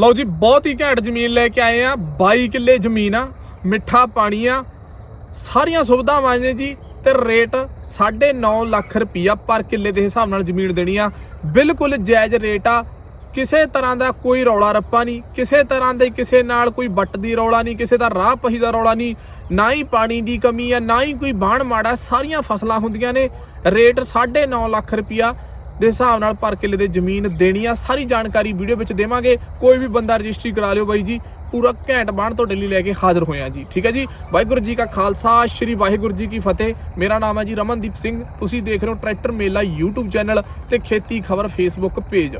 ਲਓ ਜੀ, ਬਹੁਤ ਹੀ ਘੈਂਟ ਜ਼ਮੀਨ ਲੈ ਕੇ ਆਏ ਆ। 22 ਕਿੱਲੇ ਜ਼ਮੀਨ ਆ, ਮਿੱਠਾ ਪਾਣੀ ਆ। ਸਾਰੀਆਂ ਸੁਵਿਧਾਵਾਂ ਨੇ ਜੀ ਤੇ ਰੇਟ 9.5 ਲੱਖ ਰੁਪਈਆ ਪਰ ਕਿੱਲੇ ਦੇ ਹਿਸਾਬ ਨਾਲ ਜ਼ਮੀਨ ਦੇਣੀ ਆ। ਬਿਲਕੁਲ ਜਾਇਜ਼ ਰੇਟ ਆ। ਕਿਸੇ ਤਰ੍ਹਾਂ ਦਾ ਕੋਈ ਰੌਲਾ ਰੱਪਾ ਨਹੀਂ, ਕਿਸੇ ਤਰ੍ਹਾਂ ਦੇ ਕਿਸੇ ਨਾਲ ਕੋਈ ਬੱਟ ਦੀ ਰੌਲਾ ਨਹੀਂ, ਕਿਸੇ ਦਾ ਰਾਹ ਪਹੀ ਦਾ ਰੌਲਾ ਨਹੀਂ। ਨਾ ਹੀ ਪਾਣੀ ਦੀ ਕਮੀ ਆ, ਨਾ ਹੀ ਕੋਈ ਬਾਣ ਮਾੜਾ ਸਾਰੀਆਂ ਫਸਲਾਂ ਹੁੰਦੀਆਂ ਨੇ। ਰੇਟ 9.5 ਲੱਖ ਰੁਪਈਆ ਦੇ ਹਿਸਾਬ ਨਾਲ ਪਰ ਕਿੱਲੇ ਦੇ ਜ਼ਮੀਨ ਦੇਣੀ ਆ। ਸਾਰੀ ਜਾਣਕਾਰੀ ਵੀਡੀਓ ਵਿੱਚ ਦੇਵਾਂਗੇ। ਕੋਈ ਵੀ ਬੰਦਾ ਰਜਿਸਟਰੀ ਕਰਾ ਲਿਓ ਬਾਈ ਜੀ। ਪੂਰਾ ਘੈਂਟ ਬਾਣ ਤੁਹਾਡੇ ਲਈ ਲੈ ਕੇ ਹਾਜ਼ਰ ਹੋਏ ਆ ਜੀ। ਠੀਕ ਹੈ ਜੀ? ਵਾਹਿਗੁਰੂ ਜੀ ਕਾ ਖਾਲਸਾ, ਸ੍ਰੀ ਵਾਹਿਗੁਰੂ ਜੀ ਕੀ ਫਤਿਹ। ਮੇਰਾ ਨਾਮ ਹੈ ਜੀ ਰਮਨਦੀਪ ਸਿੰਘ। ਤੁਸੀਂ ਦੇਖ ਰਹੇ ਹੋ ਟਰੈਕਟਰ ਮੇਲਾ YouTube ਚੈਨਲ ਤੇ ਖੇਤੀ ਖਬਰ Facebook ਪੇਜ।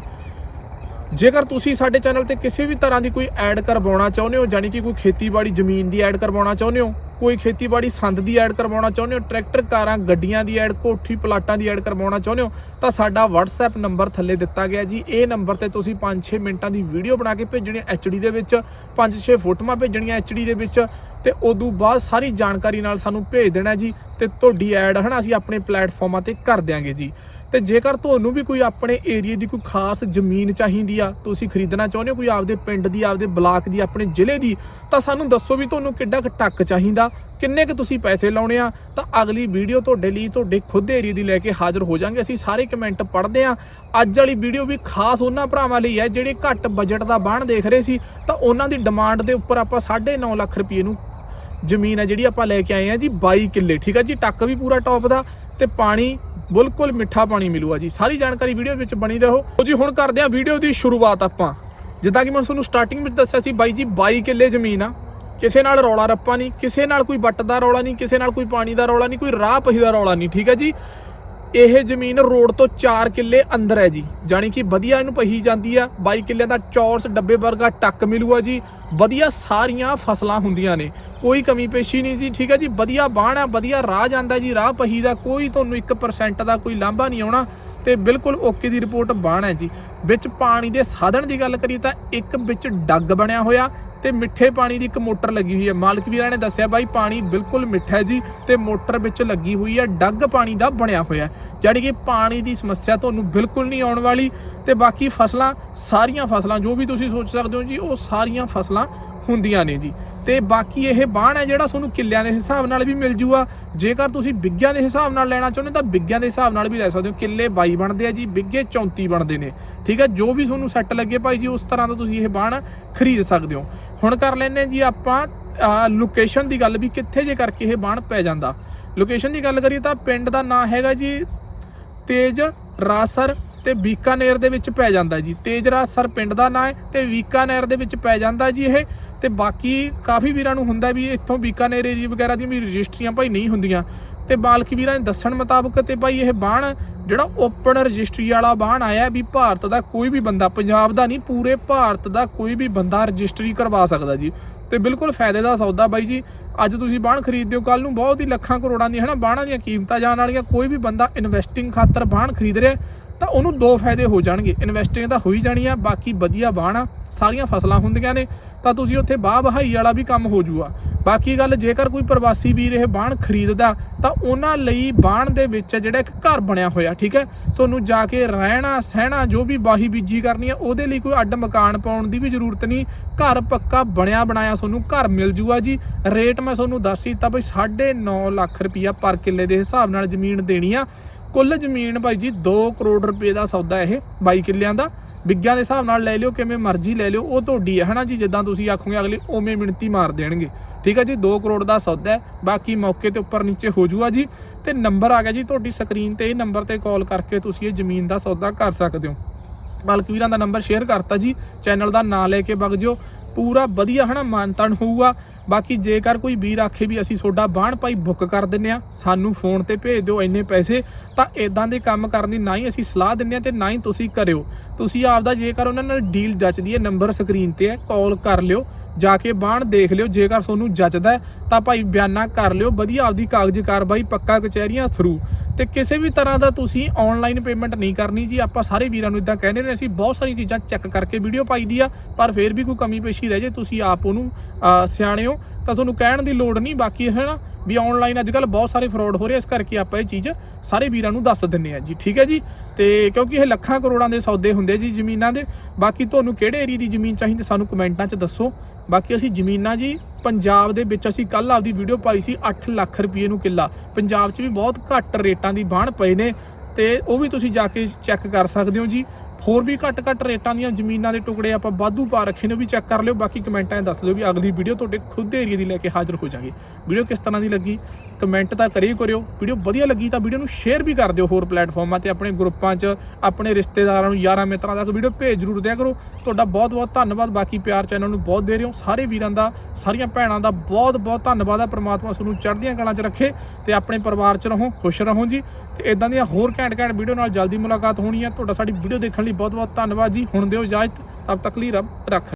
ਜੇਕਰ ਤੁਸੀਂ ਸਾਡੇ ਚੈਨਲ ਤੇ ਕਿਸੇ ਵੀ ਤਰ੍ਹਾਂ ਦੀ ਕੋਈ ਐਡ ਕਰਵਾਉਣਾ ਚਾਹੁੰਦੇ ਹੋ ਜਾਨੀ ਕਿ ਕੋਈ ਖੇਤੀਬਾੜੀ ਜ਼ਮੀਨ ਦੀ ਐਡ ਕਰਵਾਉਣਾ ਚਾਹੁੰਦੇ ਹੋ ਕੋਈ ਖੇਤੀਬਾੜੀ ਸੰਦ ਦੀ ਐਡ ਕਰਵਾਉਣਾ ਚਾਹੁੰਦੇ ਹੋ, ਟਰੈਕਟਰ, ਕਾਰਾਂ, ਗੱਡੀਆਂ ਦੀ ਐਡ, ਕੋਠੀ, ਪਲਾਟਾਂ ਦੀ ਐਡ ਕਰਵਾਉਣਾ ਚਾਹੁੰਦੇ ਹੋ, ਤਾਂ ਸਾਡਾ WhatsApp ਨੰਬਰ ਥੱਲੇ ਦਿੱਤਾ ਗਿਆ ਜੀ। ਇਹ ਨੰਬਰ ਤੇ ਤੁਸੀਂ 5-6 ਮਿੰਟਾਂ ਦੀ ਵੀਡੀਓ ਬਣਾ ਕੇ ਭੇਜਣੀ HD ਦੇ ਵਿੱਚ 5-6 ਫੋਟੋਆਂ ਭੇਜਣੀਆਂ HD ਦੇ ਵਿੱਚ, ਤੇ ਉਦੋਂ ਬਾਅਦ ਸਾਰੀ ਜਾਣਕਾਰੀ ਨਾਲ ਸਾਨੂੰ ਭੇਜ ਦੇਣਾ ਜੀ, ਤੇ ਤੁਹਾਡੀ ਐਡ ਹਨਾ ਅਸੀਂ ਆਪਣੇ ਪਲੇਟਫਾਰਮਾਂ ਤੇ ਕਰ ਦਿਆਂਗੇ ਜੀ। ਤੇ ਜੇਕਰ ਤੁਹਾਨੂੰ ਵੀ ਕੋਈ ਆਪਣੇ ਏਰੀਆ ਦੀ ਕੋਈ ਖਾਸ ਜ਼ਮੀਨ ਚਾਹੀਦੀ ਆ, ਤੁਸੀਂ ਖਰੀਦਣਾ ਚਾਹੁੰਦੇ ਹੋ, ਕੋਈ ਆਪਦੇ ਪਿੰਡ ਦੀ, ਆਪਦੇ ਬਲਾਕ ਦੀ, ਆਪਣੇ ਜ਼ਿਲ੍ਹੇ ਦੀ, ਤਾਂ ਸਾਨੂੰ ਦੱਸੋ ਵੀ ਤੁਹਾਨੂੰ ਕਿੱਡਾ ਕੁ ਟੱਕ ਚਾਹੀਦਾ, ਕਿੰਨੇ ਕੁ ਤੁਸੀਂ ਪੈਸੇ ਲਾਉਣੇ ਆ, ਤਾਂ ਅਗਲੀ ਵੀਡੀਓ ਤੁਹਾਡੇ ਲਈ, ਤੁਹਾਡੇ ਖੁਦ ਏਰੀਆ ਦੀ ਲੈ ਕੇ ਹਾਜ਼ਰ ਹੋ ਜਾਾਂਗੇ। ਅਸੀਂ ਸਾਰੇ ਕਮੈਂਟ ਪੜ੍ਹਦੇ ਆ। ਅੱਜ ਵਾਲੀ ਵੀਡੀਓ ਵੀ ਖਾਸ ਉਹਨਾਂ ਭਰਾਵਾਂ ਲਈ ਹੈ, ਜਿਹੜੇ ਘੱਟ ਬਜਟ ਦਾ ਬਾਣ ਦੇਖ ਰਹੇ ਸੀ, ਤਾਂ ਉਹਨਾਂ ਦੀ ਡਿਮਾਂਡ ਦੇ ਉੱਪਰ ਆਪਾਂ 9.5 ਲੱਖ ਰੁਪਏ ਨੂੰ ਜ਼ਮੀਨ ਹੈ ਜਿਹੜੀ ਆਪਾਂ ਲੈ ਕੇ ਆਏ ਆ ਜੀ 22 ਕਿੱਲੇ, ਠੀਕ ਆ ਜੀ? ਟੱਕ ਵੀ ਪੂਰਾ ਟੌਪ ਦਾ। ਤੇ ਪਾਣੀ, ਬਿਲਕੁਲ ਮਿੱਠਾ ਪਾਣੀ ਮਿਲੂਗਾ ਜੀ। ਸਾਰੀ ਜਾਣਕਾਰੀ ਵੀਡੀਓ ਵਿੱਚ ਬਣੀ ਰਹੋ। ਲਓ ਜੀ, ਹੁਣ ਕਰਦੇ ਆ ਵੀਡੀਓ ਦੀ ਸ਼ੁਰੂਆਤ ਆਪਾਂ। ਜਿੱਦਾਂ ਕਿ ਮੈਂ ਤੁਹਾਨੂੰ ਸਟਾਰਟਿੰਗ ਵਿੱਚ ਦੱਸਿਆ ਸੀ, ਬਾਈ ਜੀ 22 ਕਿੱਲੇ ਜ਼ਮੀਨ ਆ। ਕਿਸੇ ਨਾਲ ਰੌਲਾ ਰੱਪਾ ਨਹੀਂ, ਕਿਸੇ ਨਾਲ ਕੋਈ ਵੱਟ ਦਾ ਰੌਲਾ ਨਹੀਂ, ਕਿਸੇ ਨਾਲ ਕੋਈ ਪਾਣੀ ਦਾ ਰੌਲਾ ਨਹੀਂ, ਕੋਈ ਰਾਹ ਪਹੀ ਦਾ ਰੌਲਾ ਨਹੀਂ, ਠੀਕ ਹੈ ਜੀ? ਇਹ ਜ਼ਮੀਨ ਰੋਡ ਤੋਂ 4 ਕਿੱਲੇ ਅੰਦਰ ਹੈ ਜੀ। ਜਾਨੀ ਕਿ ਵਧੀਆ ਇਹਨੂੰ ਪਹੀ ਜਾਂਦੀ ਆ। 22 ਕਿੱਲਿਆਂ ਦਾ ਚੌਰਸ, ਡੱਬੇ ਵਰਗਾ ਟੱਕ ਮਿਲੂਗਾ ਜੀ। ਵਧੀਆ ਸਾਰੀਆਂ ਫਸਲਾਂ ਹੁੰਦੀਆਂ ਨੇ। ਕੋਈ ਕਮੀ ਪੇਸ਼ੀ ਨਹੀਂ ਜੀ, ਠੀਕ ਹੈ ਜੀ। ਵਧੀਆ ਬਾਣ ਆ, ਵਧੀਆ ਰਾਹ ਜਾਂਦਾ ਜੀ। ਰਾਹ ਪਹੀ ਦਾ ਕੋਈ ਤੁਹਾਨੂੰ 1% ਦਾ ਕੋਈ ਲਾਂਭਾ ਨਹੀਂ ਆਉਣਾ। ਤੇ ਬਿਲਕੁਲ ਓਕੇ ਦੀ ਰਿਪੋਰਟ ਬਾਣ ਹੈ ਜੀ। ਵਿੱਚ ਪਾਣੀ ਦੇ ਸਾਧਨ ਦੀ ਗੱਲ ਕਰੀਏ ਤਾਂ ਇੱਕ ਵਿੱਚ ਡੱਗ ਬਣਿਆ ਹੋਇਆ। ਤੇ ਮਿੱਠੇ ਪਾਣੀ ਦੀ ਇੱਕ ਮੋਟਰ ਲੱਗੀ ਹੋਈ ਹੈ। ਮਾਲਕ ਵੀਰਾਂ ਨੇ ਦੱਸਿਆ, ਬਾਈ, ਪਾਣੀ ਬਿਲਕੁਲ ਮਿੱਠਾ ਹੈ ਜੀ ਤੇ ਮੋਟਰ ਵਿੱਚ ਲੱਗੀ ਹੋਈ ਹੈ, ਡੱਗ ਪਾਣੀ ਦਾ ਬਣਿਆ ਹੋਇਆ ਜਿਹੜੀ ਕਿ ਪਾਣੀ ਦੀ ਸਮੱਸਿਆ ਤੁਹਾਨੂੰ ਬਿਲਕੁਲ ਨਹੀਂ ਆਉਣ ਵਾਲੀ ਤੇ ਬਾਕੀ ਫਸਲਾਂ, ਸਾਰੀਆਂ ਫਸਲਾਂ, ਜੋ ਵੀ ਤੁਸੀਂ ਸੋਚ ਸਕਦੇ ਹੋ ਜੀ, ਉਹ ਸਾਰੀਆਂ ਫਸਲਾਂ ਹੁੰਦੀਆਂ ਨੇ ਜੀ। ਤੇ ਬਾਕੀ ਇਹ ਬਾਣ ਹੈ ਜਿਹੜਾ ਤੁਹਾਨੂੰ ਕਿੱਲਿਆਂ ਦੇ ਹਿਸਾਬ ਨਾਲ ਵੀ ਮਿਲ ਜੂਗਾ। ਜੇਕਰ ਤੁਸੀਂ ਬਿੱਗਿਆਂ ਦੇ ਹਿਸਾਬ ਨਾਲ ਲੈਣਾ ਚਾਹੁੰਦੇ ਤਾਂ ਬਿੱਗਿਆਂ ਦੇ ਹਿਸਾਬ ਨਾਲ ਵੀ ਲੈ ਸਕਦੇ ਹੋ। ਕਿੱਲੇ 22 ਬਣਦੇ ਆ ਜੀ, ਬਿੱਗੇ 34 ਬਣਦੇ ਨੇ। ਠੀਕ ਹੈ, ਜੋ ਵੀ ਤੁਹਾਨੂੰ ਸੈੱਟ ਲੱਗੇ ਭਾਈ ਜੀ, ਉਸ ਤਰ੍ਹਾਂ ਦਾ ਤੁਸੀਂ ਇਹ ਬਾਣ ਖਰੀਦ ਸਕਦੇ ਹੋ। ਹੁਣ ਕਰ ਲੈਨੇ ਜੀ ਆਪਾਂ ਲੋਕੇਸ਼ਨ ਦੀ ਗੱਲ ਵੀ ਕਿੱਥੇ ਜੇ ਕਰਕੇ ਇਹ ਬਾਣ ਪੈ ਜਾਂਦਾ। ਲੋਕੇਸ਼ਨ ਦੀ ਗੱਲ ਕਰੀਏ ਤਾਂ ਪਿੰਡ ਦਾ ਨਾਂ ਹੈਗਾ ਜੀ, ਤੇਜ ਰਾਸਰ ਤੇ ਬੀਕਾਨੇਰ ਦੇ ਵਿੱਚ ਪੈ ਜਾਂਦਾ ਜੀ। ਤੇਜ ਰਾਸਰ ਪਿੰਡ ਦਾ ਨਾਂ ਹੈ ਤੇ ਬੀਕਾਨੇਰ ਦੇ ਵਿੱਚ ਪੈ ਜਾਂਦਾ ਜੀ ਇਹ। ਤੇ ਬਾਕੀ ਕਾਫੀ ਵੀਰਾਂ ਨੂੰ ਹੁੰਦਾ ਵੀ ਇੱਥੋਂ ਬੀਕਾਨੇਰ ਏਰੀਆ ਵਗੈਰਾ ਦੀਆਂ ਵੀ ਰਜਿਸਟਰੀਆਂ ਭਾਈ ਨਹੀਂ ਹੁੰਦੀਆਂ। ਤੇ ਬਾਲਕੀ ਵੀਰਾਂ ਨੇ ਦੱਸਣ ਮੁਤਾਬਕ ਤੇ ਭਾਈ ਇਹ ਬਾਣ, ਜਿਹੜਾ ਓਪਨ ਰਜਿਸਟਰੀ ਵਾਲਾ ਬਾਣ ਆਇਆ ਵੀ ਭਾਰਤ ਦਾ ਕੋਈ ਵੀ ਬੰਦਾ, ਪੰਜਾਬ ਦਾ ਨਹੀਂ, ਪੂਰੇ ਭਾਰਤ ਦਾ ਕੋਈ ਵੀ ਬੰਦਾ ਰਜਿਸਟਰੀ ਕਰਵਾ ਸਕਦਾ ਜੀ। ਤੇ ਬਿਲਕੁਲ ਫਾਇਦੇ ਦਾ ਸੌਦਾ ਬਾਈ ਜੀ। ਅੱਜ ਤੁਸੀਂ ਬਾਣ ਖਰੀਦਦੇ ਹੋ ਕੱਲ ਨੂੰ ਬਹੁਤ ਹੀ ਲੱਖਾਂ ਕਰੋੜਾਂ ਦੀ ਹਨਾ, ਬਾਣਾਂ ਦੀਆਂ ਕੀਮਤਾਂ ਜਾਣ ਵਾਲੀਆਂ, ਕੋਈ ਵੀ ਬੰਦਾ ਇਨਵੈਸਟਿੰਗ ਖਾਤਰ ਬਾਣ ਖਰੀਦ ਰਿਹਾ, ਤਾਂ ਉਹਨੂੰ ਦੋ ਫਾਇਦੇ ਹੋ ਜਾਣਗੇ। ਇਨਵੈਸਟਿੰਗ ਤਾਂ ਹੋਈ ਜਾਣੀ ਆ, ਬਾਕੀ ਵਧੀਆ ਬਾਣ ਆ, ਸਾਰੀਆਂ ਫਸਲਾਂ ਹੁੰਦੀਆਂ ਨੇ। ਤਾਂ ਤੁਸੀਂ ਉੱਥੇ ਬਾਹ ਬਹਾਈ ਵਾਲਾ ਵੀ ਕੰਮ ਹੋ ਜੂਗਾ। ਬਾਕੀ ਗੱਲ, ਜੇਕਰ ਕੋਈ ਪ੍ਰਵਾਸੀ ਵੀਰ ਇਹ ਬਾਣ ਖਰੀਦਦਾ, ਤਾਂ ਉਹਨਾਂ ਲਈ ਬਾਣ ਦੇ ਵਿੱਚ ਜਿਹੜਾ ਇੱਕ ਘਰ ਬਣਿਆ ਹੋਇਆ, ਠੀਕ ਹੈ? ਤੁਹਾਨੂੰ ਜਾ ਕੇ ਰਹਿਣਾ, ਸਹਿਣਾ, ਜੋ ਵੀ ਬਾਹੀ ਬੀਜੀ ਕਰਨੀ ਹੈ ਉਹਦੇ ਲਈ ਕੋਈ ਅੱਡ ਮਕਾਨ ਪਾਉਣ ਦੀ ਵੀ ਜ਼ਰੂਰਤ ਨਹੀਂ। ਘਰ ਪੱਕਾ ਬਣਿਆ ਬਣਾਇਆ ਤੁਹਾਨੂੰ ਘਰ ਮਿਲ ਜੂਗਾ ਜੀ। ਰੇਟ ਮੈਂ ਤੁਹਾਨੂੰ ਦੱਸ ਹੀ ਦਿੱਤਾ ਬਈ 9.5 ਲੱਖ ਰੁਪਈਆ ਪਰ ਕਿੱਲੇ ਦੇ ਹਿਸਾਬ ਨਾਲ ਜ਼ਮੀਨ ਦੇਣੀ ਆ। ਕੁੱਲ ਜ਼ਮੀਨ ਭਾਈ ਜੀ 2 ਕਰੋੜ ਰੁਪਏ ਦਾ ਸੌਦਾ ਇਹ 22 ਕਿੱਲਿਆਂ ਦਾ। ਵਿਗਿਆਂ ਦੇ ਹਿਸਾਬ ਨਾਲ ਲੈ ਲਿਓ, ਕਿਵੇਂ ਮਰਜ਼ੀ ਲੈ ਲਿਓ, ਉਹ ਤੁਹਾਡੀ ਹੈ, ਹਨਾ ਜੀ? ਜਿੱਦਾਂ ਤੁਸੀਂ ਆਖੋਗੇ ਅਗਲੇ ਉਵੇਂ ਮਿਣਤੀ ਮਾਰ ਦੇਣਗੇ। ਠੀਕ ਹੈ ਜੀ? 2 ਕਰੋੜ ਦਾ ਸੌਦਾ ਹੈ, ਬਾਕੀ ਮੌਕੇ ਤੇ ਉੱਪਰ ਨੀਚੇ ਹੋ ਜੂਗਾ ਜੀ। ਤੇ ਨੰਬਰ ਆ ਗਿਆ ਜੀ ਤੁਹਾਡੀ ਸਕਰੀਨ ਤੇ, ਇਹ ਨੰਬਰ ਤੇ ਕਾਲ ਕਰਕੇ ਤੁਸੀਂ ਇਹ ਜ਼ਮੀਨ ਦਾ ਸੌਦਾ ਕਰ ਸਕਦੇ ਹੋ। ਮਾਲਕ ਵੀਰਾਂ ਦਾ ਨੰਬਰ ਸ਼ੇਅਰ ਕਰਤਾ ਜੀ, ਚੈਨਲ ਦਾ ਨਾਂ ਲੈ ਕੇ ਵਗ ਜਿਓ। ਪੂਰਾ ਵਧੀਆ, ਹਨਾ ਮਾਨਤਾਨ ਹੋਊਗਾ। ਬਾਕੀ ਜੇਕਰ ਕੋਈ ਵੀਰ ਆਖੇ ਵੀ ਅਸੀਂ ਤੁਹਾਡਾ ਬਾਣ ਭਾਈ ਬੁੱਕ ਕਰ ਦਿੰਨੇ ਆ, ਸਾਨੂੰ ਫੋਨ ਤੇ ਭੇਜ ਦਿਓ ਇੰਨੇ ਪੈਸੇ, ਤਾਂ ਇਦਾਂ ਦੇ ਕੰਮ ਕਰਨ ਦੀ ਨਾ ਹੀ ਅਸੀਂ ਸਲਾਹ ਦਿੰਨੇ ਆ ਤੇ ਨਾ ਹੀ ਤੁਸੀਂ ਕਰਿਓ। ਤੁਸੀਂ ਆਪਦਾ ਜੇਕਰ ਉਹਨਾਂ ਨਾਲ ਡੀਲ ਜੱਚਦੀ ਹੈ ਨੰਬਰ ਸਕਰੀਨ ਤੇ ਹੈ ਕਾਲ ਕਰ ਲਿਓ, ਜਾ ਕੇ ਬਾਣ ਦੇਖ ਲਿਓ, ਜੇਕਰ ਤੁਹਾਨੂੰ ਜੱਚਦਾ ਤਾਂ ਭਾਈ ਬਿਆਨਾ ਕਰ ਲਿਓ, ਵਧੀਆ ਆਪਦੀ ਕਾਗਜ਼ ਕਾਰਵਾਈ ਪੱਕਾ ਕਚਹਿਰੀਆਂ ਥਰੂ ਤੇ ਕਿਸੇ ਵੀ ਤਰ੍ਹਾਂ ਦਾ ਤੁਸੀਂ ਆਨਲਾਈਨ ਪੇਮੈਂਟ ਨਹੀਂ ਕਰਨੀ ਜੀ, ਆਪਾਂ ਸਾਰੇ ਵੀਰਾਂ ਨੂੰ ਇਦਾਂ ਕਹਿੰਦੇ ਨੇ, ਅਸੀਂ ਬਹੁਤ ਸਾਰੀਆਂ ਚੀਜ਼ਾਂ ਚੈੱਕ ਕਰਕੇ ਵੀਡੀਓ ਪਾਈ ਦੀ ਆ, ਪਰ ਫਿਰ ਵੀ ਕੋਈ ਕਮੀ ਪੇਸ਼ੀ ਰਹਿ ਜੇ, ਤੁਸੀਂ ਆਪ ਉਹਨੂੰ ਸਿਆਣੇ ਹੋ ਤਾਂ ਤੁਹਾਨੂੰ ਕਹਿਣ ਦੀ ਲੋੜ ਨਹੀਂ, ਬਾਕੀ ਹੈ ਨਾ ਵੀ ਆਨਲਾਈਨ ਅੱਜ ਕੱਲ ਬਹੁਤ ਸਾਰੇ ਫਰਾਡ ਹੋ ਰਹੇ ਇਸ ਕਰਕੇ ਆਪਾਂ ਇਹ ਚੀਜ਼ ਸਾਰੇ ਵੀਰਾਂ ਨੂੰ ਦੱਸ ਦਿੰਨੇ ਆ ਜੀ, ਠੀਕ ਹੈ ਜੀ? ਤੇ ਕਿਉਂਕਿ ਇਹ ਲੱਖਾਂ ਕਰੋੜਾਂ ਦੇ ਸੌਦੇ ਹੁੰਦੇ ਜੀ ਜ਼ਮੀਨਾਂ ਦੇ, ਬਾਕੀ ਤੁਹਾਨੂੰ ਕਿਹੜੇ ਏਰੀਆ ਦੀ ਜ਼ਮੀਨ ਚਾਹੀਦੀ ਸਾਨੂੰ ਕਮੈਂਟਾਂ 'ਚ ਦੱਸੋ, ਬਾਕੀ ਅਸੀਂ ਜ਼ਮੀਨਾਂ ਜੀ ਪੰਜਾਬ ਦੇ ਵਿੱਚ ਅਸੀਂ ਕੱਲ ਆਪਦੀ ਵੀਡੀਓ ਪਾਈ ਸੀ 8 ਲੱਖ ਰੁਪਏ ਨੂੰ ਕਿੱਲਾ। ਪੰਜਾਬ 'ਚ ਵੀ ਬਹੁਤ ਘੱਟ ਰੇਟਾਂ ਦੀ ਬਾਣ ਪਏ ਨੇ ਤੇ ਉਹ ਵੀ ਤੁਸੀਂ ਜਾ ਕੇ ਚੈੱਕ ਕਰ ਸਕਦੇ ਹੋ ਜੀ। ਹੋਰ ਵੀ ਘੱਟ ਘੱਟ ਰੇਟਾਂ ਦੀਆਂ ਜ਼ਮੀਨਾਂ ਦੇ ਟੁਕੜੇ ਆਪਾਂ ਵਾਧੂ ਪਾ ਰੱਖੇ ਨੇ, ਉਹ ਵੀ ਚੈੱਕ ਕਰ ਲਿਓ। ਬਾਕੀ ਕਮੈਂਟਾਂ 'ਚ ਦੱਸ ਦਿਓ ਵੀ ਅਗਲੀ ਵੀਡੀਓ ਤੁਹਾਡੇ ਖੁਦ ਦੇ ਏਰੀਆ ਦੀ ਲੈ ਕੇ ਹਾਜ਼ਰ ਹੋ ਜਾਗੇ। ਵੀਡੀਓ ਕਿਸ ਤਰ੍ਹਾਂ ਦੀ ਲੱਗੀ? ਕਮੈਂਟ ਤਾਂ ਕਰਿਓ ਕਰਿਓ। ਵੀਡੀਓ ਵਧੀਆ ਲੱਗੀ ਤਾਂ ਵੀਡੀਓ ਨੂੰ ਸ਼ੇਅਰ ਵੀ ਕਰ ਦਿਓ ਹੋਰ ਪਲੇਟਫਾਰਮਾਂ ਤੇ ਆਪਣੇ ਗਰੁੱਪਾਂ 'ਚ, ਆਪਣੇ ਰਿਸ਼ਤੇਦਾਰਾਂ ਨੂੰ, ਯਾਰਾਂ ਮਿੱਤਰਾਂ ਤੱਕ ਵੀਡੀਓ ਭੇਜ ਜ਼ਰੂਰ ਦਿਆ ਕਰੋ। ਤੁਹਾਡਾ ਬਹੁਤ ਬਹੁਤ ਧੰਨਵਾਦ। ਬਾਕੀ ਪਿਆਰ ਚੈਨਲ ਨੂੰ ਬਹੁਤ ਦੇ ਰਹੇ ਹੋ ਸਾਰੇ ਵੀਰਾਂ ਦਾ, ਸਾਰੀਆਂ ਭੈਣਾਂ ਦਾ ਬਹੁਤ ਬਹੁਤ ਧੰਨਵਾਦ ਹੈ ਪ੍ਰਮਾਤਮਾ ਤੁਹਾਨੂੰ ਚੜ੍ਹਦੀਆਂ ਕਲਾਂ 'ਚ ਰੱਖੇ ਤੇ ਆਪਣੇ ਪਰਿਵਾਰ 'ਚ ਰਹੋ, ਖੁਸ਼ ਰਹੋ ਜੀ। ਤੇ ਇਦਾਂ ਦੀਆਂ ਹੋਰ ਘੈਂਟ ਘੈਂਟ ਵੀਡੀਓ ਨਾਲ ਜਲਦੀ ਮੁਲਾਕਾਤ ਹੋਣੀ ਹੈ ਤੁਹਾਡਾ ਸਾਡੀ ਵੀਡੀਓ ਦੇਖਣ ਲਈ ਬਹੁਤ ਬਹੁਤ ਧੰਨਵਾਦ ਜੀ। ਹੁਣ ਦਿਓ ਇਜਾਜ਼ਤ। ਤਬ ਤੱਕ ਲਈ ਰੱਬ ਰੱਖ